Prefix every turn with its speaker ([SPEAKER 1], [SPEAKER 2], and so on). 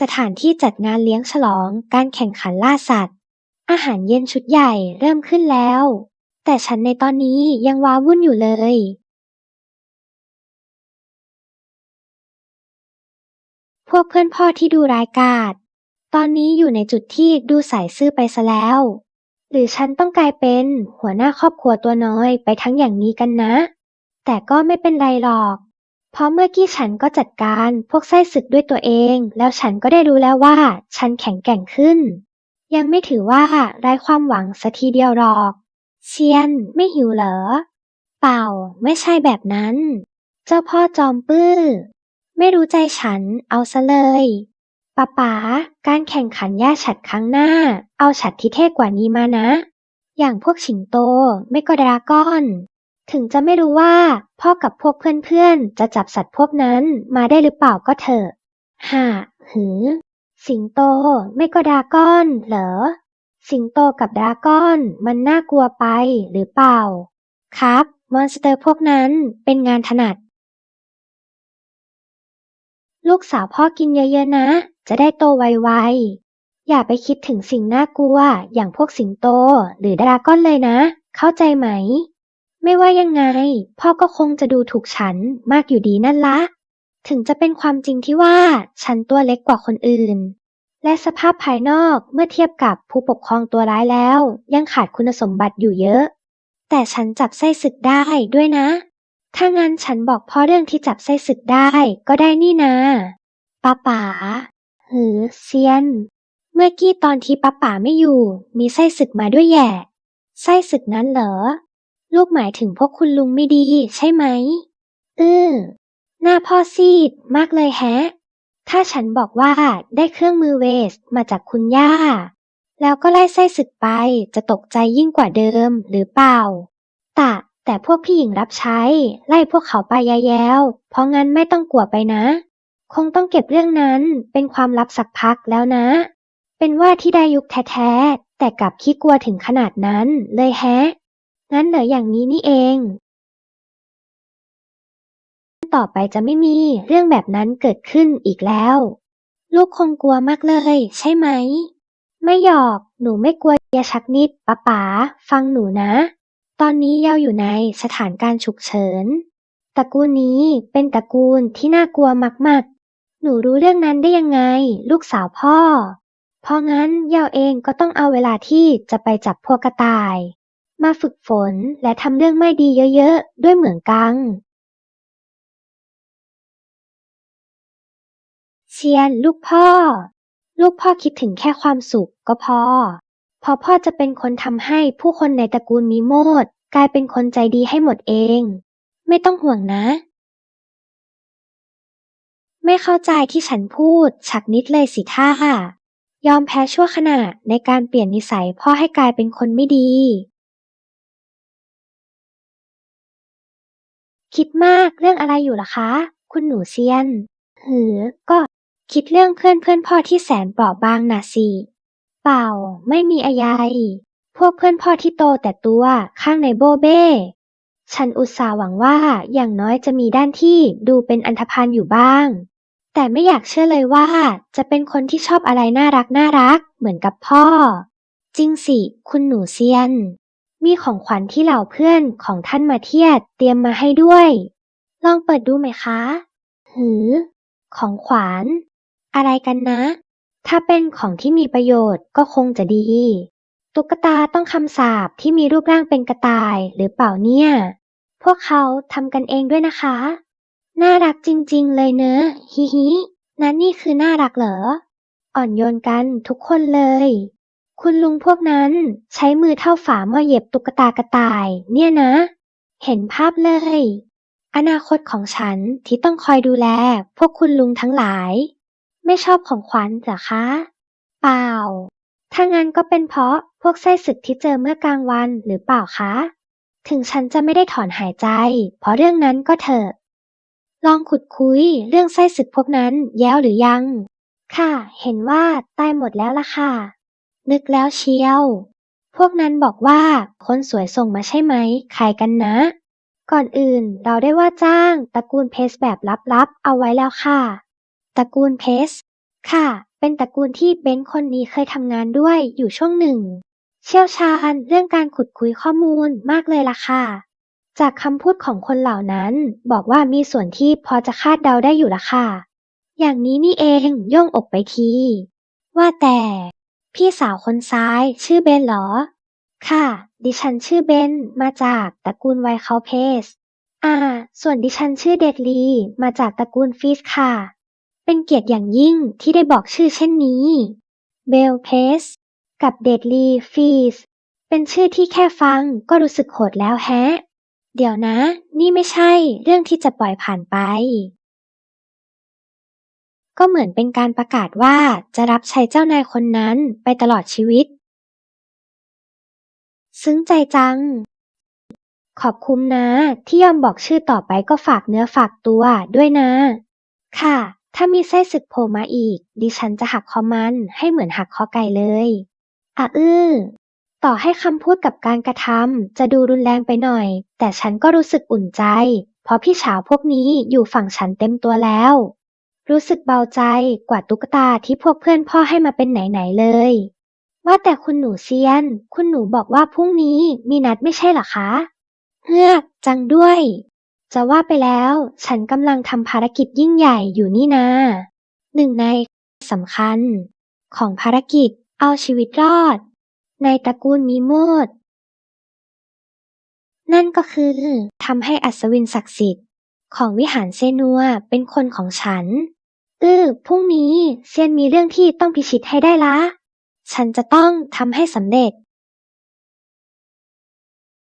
[SPEAKER 1] สถานที่จัดงานเลี้ยงฉลองการแข่งขันล่าสัตว์ อาหารเย็นชุดใหญ่เริ่มขึ้นแล้ว แต่ฉันในตอนนี้ยังว้าวุ่นอยู่เลย พวกเพื่อนพ่อที่ดูรายการตอนนี้อยู่ในจุดที่ดูใส่ซื่อไปซะแล้ว หรือฉันต้องกลายเป็นหัวหน้าครอบครัวตัวน้อยไปทั้งอย่างนี้กันนะ แต่ก็ไม่เป็นไรหรอก เพราะเมื่อกี้ฉันก็จัดการพวกไส้ศึกด้วยตัวเอง แล้วฉันก็ได้รู้แล้วว่าฉันแข็งแกร่งขึ้น ยังไม่ถือว่าไร้ความหวังสัทีเดียวหรอก เชียนไม่หิวเหรอ เปล่าไม่ใช่แบบนั้น เจ้าพ่อจอมปื้อ ไม่รู้ใจฉันเอาซะเลยป๋าป๋าการแข่งขันย่าฉัดครั้งหน้า เอาฉัดที่เท่กว่านี้มานะ อย่างพวกฉิงโตไม่ก็ดราก้อน ถึงจะไม่รู้ว่า พ่อกับพวกเพื่อนๆ จะจับสัตว์พวกนั้นมาได้หรือเปล่าก็เถอะห่าหือ สิงโต ไม่ก็ดาก้อน เหรอ สิงโตกับดาก้อน มันน่ากลัวไปหรือเปล่า ครับ มอนสเตอร์พวกนั้นเป็นงานถนัด ลูกสาวพ่อกินเยอะๆนะ จะได้โตไวๆ อย่าไปคิดถึงสิ่งน่ากลัวอย่างพวกสิงโตหรือดราก้อนเลยนะ เข้าใจไหม ไม่ว่ายังไง พ่อก็คงจะดูถูกฉันมากอยู่ดีนั่นละ ถึงจะเป็นความจริงที่ว่าฉันตัวเล็กกว่าคนอื่น และสภาพภายนอกเมื่อเทียบกับผู้ปกครองตัวร้ายแล้ว ยังขาดคุณสมบัติอยู่เยอะ แต่ฉันจับไส้ศึกได้ด้วยนะ ถ้างั้นฉันบอกพ่อเรื่องที่จับไส้ศึกได้ก็ได้นี่นาป้าป๋าหือเซียน เมื่อกี้ตอนที่ป้าป๋าไม่อยู่ มีไส้ศึกมาด้วยแย่ไส้ศึกนั้นเหรอ ลูกหมายถึงพวกคุณลุงไม่ดีใช่ไหมเออหน้าพ่อซีดมากเลยแฮะ ถ้าฉันบอกว่าได้เครื่องมือเวสมาจากคุณย่า แล้วก็ไล่ไส้ศึกไปจะตกใจยิ่งกว่าเดิมหรือเปล่า ตะ แต่พวกพี่หญิงรับใช้ ไล่พวกเขาไปยาแย้ว เพราะงั้นไม่ต้องกลัวไปนะ คงต้องเก็บเรื่องนั้นเป็นความลับสักพักแล้วนะ เป็นว่าที่ได้ยุคแท้ๆแต่กลับขี้กลัวถึงขนาดนั้นเลยแฮะ งั้นเหรออย่างนี้นี่เองต่อไปจะไม่มีเรื่องแบบนั้นเกิดขึ้นอีกแล้ว ลูกคงกลัวมากเลยใช่ไหม ไม่หยอก หนูไม่กลัวยาชักนิดป๊าป๋าฟังหนูนะ ตอนนี้เยาอยู่ในสถานการณ์ฉุกเฉินตระกูลนี้เป็นตระกูลที่น่ากลัวมากๆ หนูรู้เรื่องนั้นได้ยังไง ลูกสาวพ่อ เพราะงั้นเยาเองก็ต้องเอาเวลาที่จะไปจับพวกกระต่าย มาฝึกฝนและทำเรื่องไม่ดีเยอะๆด้วยเหมือนกัง เชียน ลูกพ่อ ลูกพ่อคิดถึงแค่ความสุขก็พอ พอพ่อจะเป็นคนทำให้ผู้คนในตระกูลมีโมดกลายเป็นคนใจดีให้หมดเอง ไม่ต้องห่วงนะ ไม่เข้าใจที่ฉันพูดฉักนิดเลยสิท่ายอมแพ้ชั่วขณะในการเปลี่ยนนิสัยพ่อให้กลายเป็นคนไม่ดี คิดมากเรื่องอะไรอยู่ล่ะคะ คุณหนูเซียน หือ ก็คิดเรื่องเพื่อนเพื่อนพ่อที่แสนเปราะบางน่ะสิ เปล่า ไม่มีอะไร พวกเพื่อนพ่อที่โตแต่ตัวข้างในโบเบ้ ฉันอุตส่าห์หวังว่าอย่างน้อยจะมีด้านที่ดูเป็นอันธพาลอยู่บ้าง แต่ไม่อยากเชื่อเลยว่า จะเป็นคนที่ชอบอะไรน่ารักน่ารักเหมือนกับพ่อ จริงสิ คุณหนูเซียน มีของขวัญที่เหล่าเพื่อนของท่านมาเทียดเตรียมมาให้ด้วย ลองเปิดดูไหมคะ หือ ของขวัญอะไรกันนะ ถ้าเป็นของที่มีประโยชน์ก็คงจะดี ตุ๊กตาต้องคำสาปที่มีรูปร่างเป็นกระต่ายหรือเปล่าเนี่ย พวกเขาทำกันเองด้วยนะคะ น่ารักจริงๆเลยเนอะฮิฮินั่นนี่คือน่ารักเหรอ อ่อนโยนกันทุกคนเลย คุณลุงพวกนั้นใช้มือเท่าฝาหม้อเหย็บตุ๊กตากระต่าย เนี่ยนะ เห็นภาพเลย อนาคตของฉันที่ต้องคอยดูแล พวกคุณลุงทั้งหลาย ไม่ชอบของขวัญเหรอคะ เปล่า ถ้างั้นก็เป็นเพราะพวกไส้ศึกที่เจอเมื่อกลางวันหรือเปล่าคะ ถึงฉันจะไม่ได้ถอนหายใจ เพราะเรื่องนั้นก็เถอะ ลองขุดคุยเรื่องไส้ศึกพวกนั้นแย้วหรือยัง ค่ะ เห็นว่าตายหมดแล้วล่ะค่ะ นึกแล้วเชียว พวกนั้นบอกว่าคนสวยส่งมาใช่ไหมใครกันนะ ก่อนอื่นเราได้ว่าจ้างตระกูลเพสแบบลับๆ เอาไว้แล้วค่ะ ตระกูลเพส ค่ะ เป็นตระกูลที่เบนคนนี้เคยทำงานด้วยอยู่ช่วงหนึ่ง เชี่ยวชาญเรื่องการขุดคุยข้อมูลมากเลยล่ะค่ะ จากคำพูดของคนเหล่านั้นบอกว่ามีส่วนที่พอจะคาดเดาได้อยู่ละค่ะ อย่างนี้นี่เองโย่งอกไปทีว่าแต่ พี่สาวคนซ้ายชื่อเบนเหรอ ค่ะ ดิฉันชื่อเบน มาจากตระกูลไวเคาเพส อ่า ส่วนดิฉันชื่อเดดลี มาจากตระกูลฟีสค่ะ เป็นเกียรติอย่างยิ่งที่ได้บอกชื่อเช่นนี้ เบลเพส กับเดดลีฟีส เป็นชื่อที่แค่ฟังก็รู้สึกโหดแล้วแฮะ เดี๋ยวนะ นี่ไม่ใช่เรื่องที่จะปล่อยผ่านไป ก็เหมือนเป็นการประกาศว่าจะรับใช้เจ้านายคนนั้นไปตลอดชีวิต ซึ้งใจจัง ขอบคุณนะที่ยอมบอกชื่อต่อไปก็ฝากเนื้อฝากตัวด้วยนะ ค่ะ ถ้ามีไส้ศึกโผล่มาอีก ดิฉันจะหักคอมันให้เหมือนหักคอไก่เลยอะอื้อต่อให้คำพูดกับการกระทำจะดูรุนแรงไปหน่อย แต่ฉันก็รู้สึกอุ่นใจ เพราะพี่เฉาพวกนี้อยู่ฝั่งฉันเต็มตัวแล้ว รู้สึกเบาใจกว่าตุ๊กตาที่พวกเพื่อนพ่อให้มาเป็นไหน ๆ เลย ว่าแต่คุณหนูเซียน คุณหนูบอกว่าพรุ่งนี้มีนัดไม่ใช่เหรอคะ เฮือกจังด้วย จะว่าไปแล้ว ฉันกำลังทำภารกิจยิ่งใหญ่อยู่นี่นา หนึ่งในสำคัญ ของภารกิจเอาชีวิตรอด ในตระกูลมีโมดนั่นก็คือทำให้อัศวินศักดิ์สิทธิ์ ของวิหารเซนัวเป็นคนของฉัน อื้อพรุ่งนี้เซียนมีเรื่องที่ต้องพิชิตให้ได้ละ ฉันจะต้องทำให้สำเร็จ